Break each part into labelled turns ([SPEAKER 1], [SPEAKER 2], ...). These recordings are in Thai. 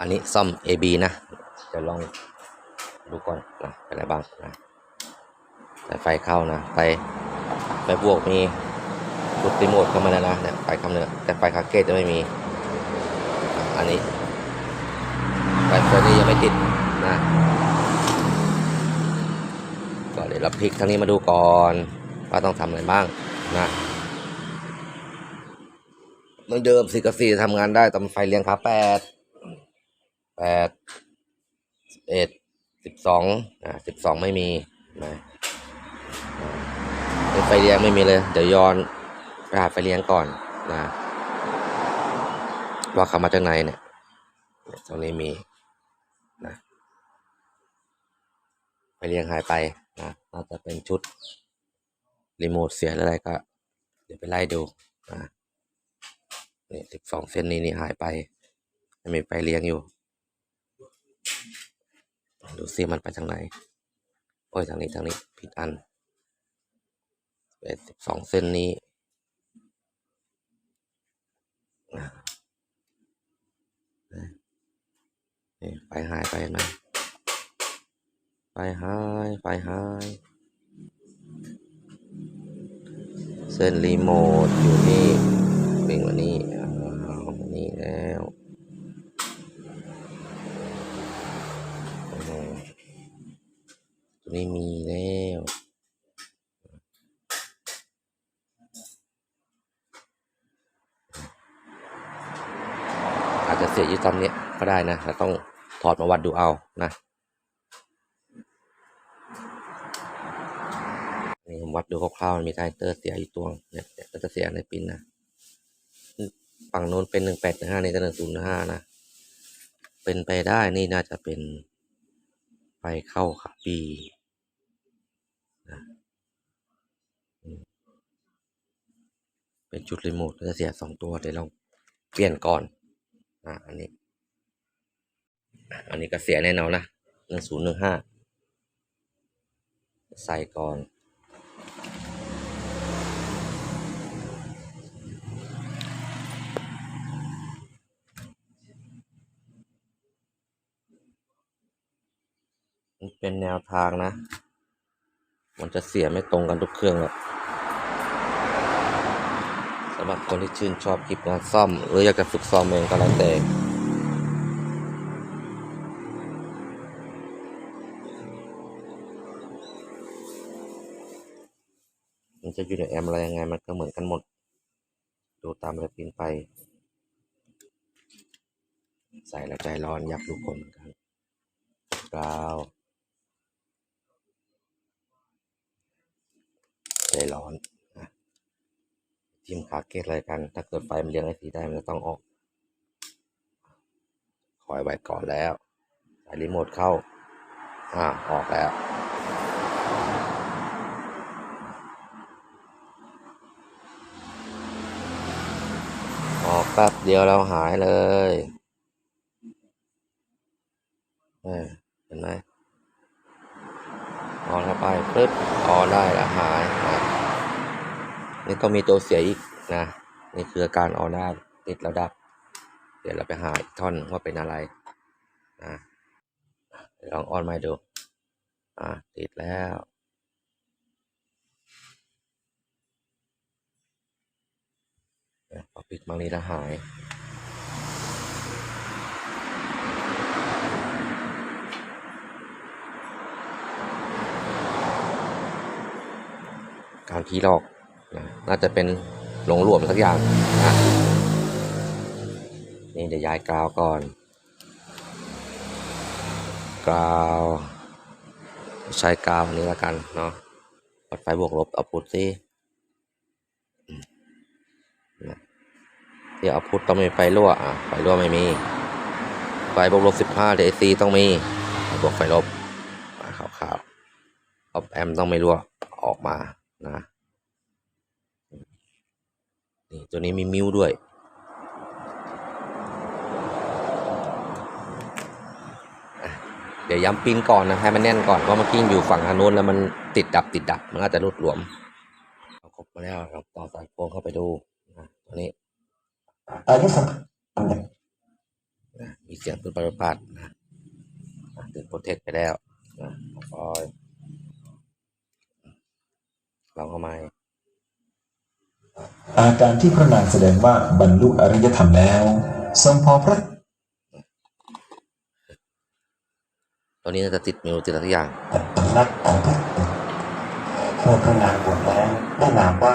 [SPEAKER 1] อันนี้ซ่อม AB นะ เดี๋ยวลองดูก่อนนะเป็นอะไรบ้างนะแต่ไฟเข้านะไฟไฟบวกมีกดรีโมทเข้ามาแล้วนะเนี่ยไฟคำเนื้อแต่ไฟคาเกตจะไม่มี อันนี้ไฟตัวนี้ยังไม่ติดนะก็เดี๋ยวเราพลิกทางนี้มาดูก่อนว่าต้องทำอะไรบ้างนะเหมือนเดิมสี่กับสี่ทำงานได้แต่ไฟเลี้ยงขาแปด แปดสิบเอ็ดสิบสองอ่าสิบสองไม่มีนะไฟเลี้ยงไม่มีเลย เดี๋ยวย้อนไปหาไฟเลี้ยงก่อนนะว่าเขามาจากไหนเนี่ยตรงนี้มีนะไฟเลี้ยงหายไปนะน่าจะเป็นชุดรีโมทเสียออะไรก็ เดี๋ยวไปไล่ดูนะนี่สิบสองเส้นนี้นี่หายไปยังมีไฟเลี้ยงอยู่ ดูซิมันไปทางไหน โอ้ยทางนี้ทางนี้ผิดอันเป็นสิบสองเส้นนี้นี่ไฟหายไปนไหมไฟหายไฟหาย เส้นรีโมทอยู่นี่วิ่งมานี่อ้าวมานี่แล้วโอ้โหตัวนี้มีแล้ว อาจจะเสียยี่ตอนเนี้ยก็ได้นะเราต้องถอดมาวัดดูเอานะนี่ผมวัดดูคร่าวๆมันมีไทเตอร์เสียอยู่ตัวเนี่ยเนี่ยก็จะเสียในปินนะฝั่งโน้นเป็นหนึ่งแปดหนึ่งห้านี่ก็หนึ่งศูนย์ห้านะ เป็นไปได้นี่น่าจะเป็นไฟเข้าขับปีนะเป็นจุดรีโมทก็จะเสียสองตัวเดี๋ยวเราเปลี่ยนก่อน อะอันนี้ อันนี้ก็เสียแน่นอนนะหนึ่งศูนย์หนึ่งห้าใส่ก่อนมันเป็นแนวทางนะ มันจะเสียไม่ตรงกันทุกเครื่องหรอกำหรับคนที่ชื่นชอบคลิปงานซ่อม หรืออยากจะฝึกซ้อมเองก็แล้วแต่มันจะอยู่ในแอมอะไรยังไงมันก็เหมือนกันหมด ดูตามระเบีนไป ใส่แล้วใจร้อนอยากดูผลเหมือนกันกาวใจร้อน นะทิมขาเกตอะไรกัน ถ้าเกิดไฟมันเลี้ยงไอซีได้มันจะต้องออก คอยไว้ก่อนแล้วใส่รีโมทเข้า อ่า ออกแล้วออกแป๊บเดียวเราหายเลยเห็นไหมออนเข้าไปปึ๊บออนได้แล้วหายนะ นี่ก็มีตัวเสียอีกนะ นี่คืออาการออนได้ติดแล้วดับ เดี๋ยวเราไปหาอีกท่อนว่าเป็นอะไรนะลองออนมาดู อ่าติดแล้วพอปิดบางนี้แล้วหายการพีลอก น่าจะเป็นหลงหลวมสักอย่างนะนี่เดี๋ยวย้ายกราวก่อนกราวใช้กราวอันนี้แล้วกันเนาะวัดไฟบวกลบเอาพุทสิเดี๋ยวเอาพุทต้องมีไฟรั่วอะไฟรั่วไม่มี ไฟบวกลบสิบห้าเดซีต้องมีบวกไฟลบขาวๆออฟแอมต้องไม่รั่วออกมานะ นี่ตัวนี้มีมิวด้วย เดี๋ยวย้ำปินก่อนนะให้มันแน่นก่อนเพราะเมื่อกี้อยู่ฝั่งทางโน้นแล้วมันติดดับติดดับมันอาจจะรุดหลวมเอาครบมาแล้วเราต่อสายโฟงเข้าไปดูนะตัวนี้มีเสียงปืนปราปัดนะอะติดโปรเทคไปแล้วนะปล่อยลองเข้ามา
[SPEAKER 2] อาการที่พระนางแสดงว่าบรรลุอริยธรรมแล้ว ทรงพอพระ
[SPEAKER 1] ตอนนี้น่าจะติดมิวติดอะไรสักอย่าง
[SPEAKER 2] ตำนักของพระเมื่อพระนางบวชแล้วได้นามว่า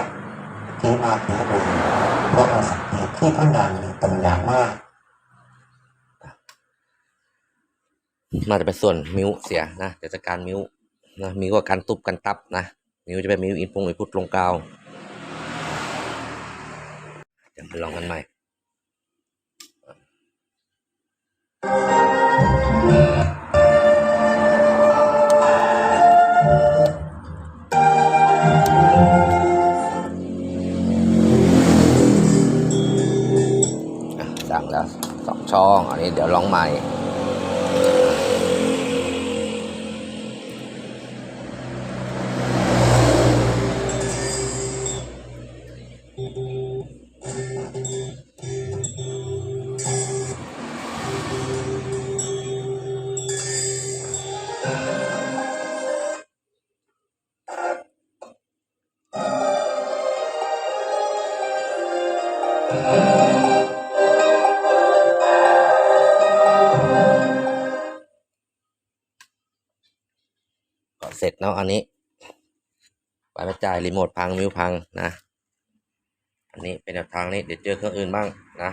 [SPEAKER 2] เทมาเทบุญเพราะอาศัยเหตุที่พระนางมีปัญญามาก
[SPEAKER 1] น่าจะเป็นส่วนมิวเสียนะเดี๋ยวจัดการมิวนะมิวกับการตุบกันตับนะมิวจะเป็นมิวอินพุงอินพุตลงกาวเดี๋ยวมา ลองกันใหม่สั่งแล้วสองช่อง อันนี้เดี๋ยวลองใหม่ ก็เสร็จเนาะอันนี้ไประจ่ายรีโมทพังมิวพังนะ อันนี้เป็นแนวทางนี้เดี๋ยวเจอเครื่องอื่นบ้างนะ